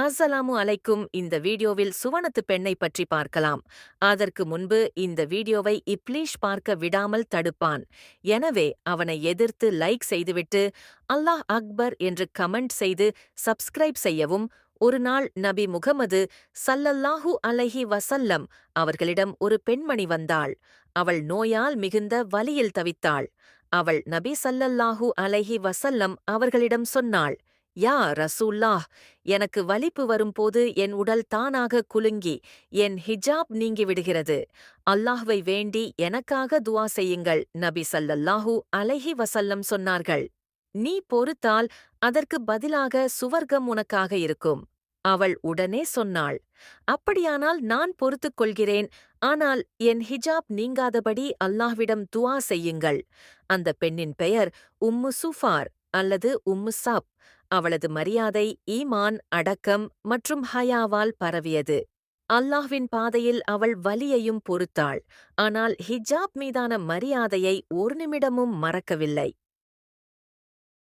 அஸ்ஸலாமு அலைக்கும். இந்த வீடியோவில் சுவனத்து பெண்ணை பற்றி பார்க்கலாம். அதற்கு முன்பு இந்த வீடியோவை இப்லீஷ் பார்க்க விடாமல் தடுப்பான். எனவே அவனை எதிர்த்து லைக் செய்துவிட்டு அல்லாஹ் அக்பர் என்று கமெண்ட் செய்து சப்ஸ்கிரைப் செய்யவும். ஒரு நாள் நபி முகமது சல்லல்லாஹு அலைஹி வசல்லம் அவர்களிடம் ஒரு பெண்மணி வந்தாள். அவள் நோயால் மிகுந்த வலியில் தவித்தாள். அவள் நபி சல்லல்லாஹு அலைஹி வசல்லம் அவர்களிடம் சொன்னாள் யா ரசூல்லாஹ் எனக்கு வலிப்பு வரும்போது என் உடல் தானாக குலுங்கி என் ஹிஜாப் நீங்கிவிடுகிறது அல்லாஹ்வை வேண்டி எனக்காக துவா செய்யுங்கள் நபி சல்லல்லாஹு அலைஹி வசல்லம் சொன்னார்கள். நீ பொறுத்தால் அதற்கு பதிலாக சுவர்க்கம் உனக்காக இருக்கும். அவள் உடனே சொன்னாள். அப்படியானால் நான் பொறுத்துக் கொள்கிறேன் ஆனால் என் ஹிஜாப் நீங்காதபடி அல்லாஹ்விடம் துவா செய்யுங்கள். அந்த பெண்ணின் பெயர் உம்மு சுஃபார் அல்லது உம்மு சாப். அவளது மரியாதை ஈமான் அடக்கம் மற்றும் ஹயாவால் பரவியது. அல்லாஹ்வின் பாதையில் அவள் வலியையும் பொறுத்தாள். ஆனால் ஹிஜாப் மீதான மரியாதையை ஒரு நிமிடமும் மறக்கவில்லை.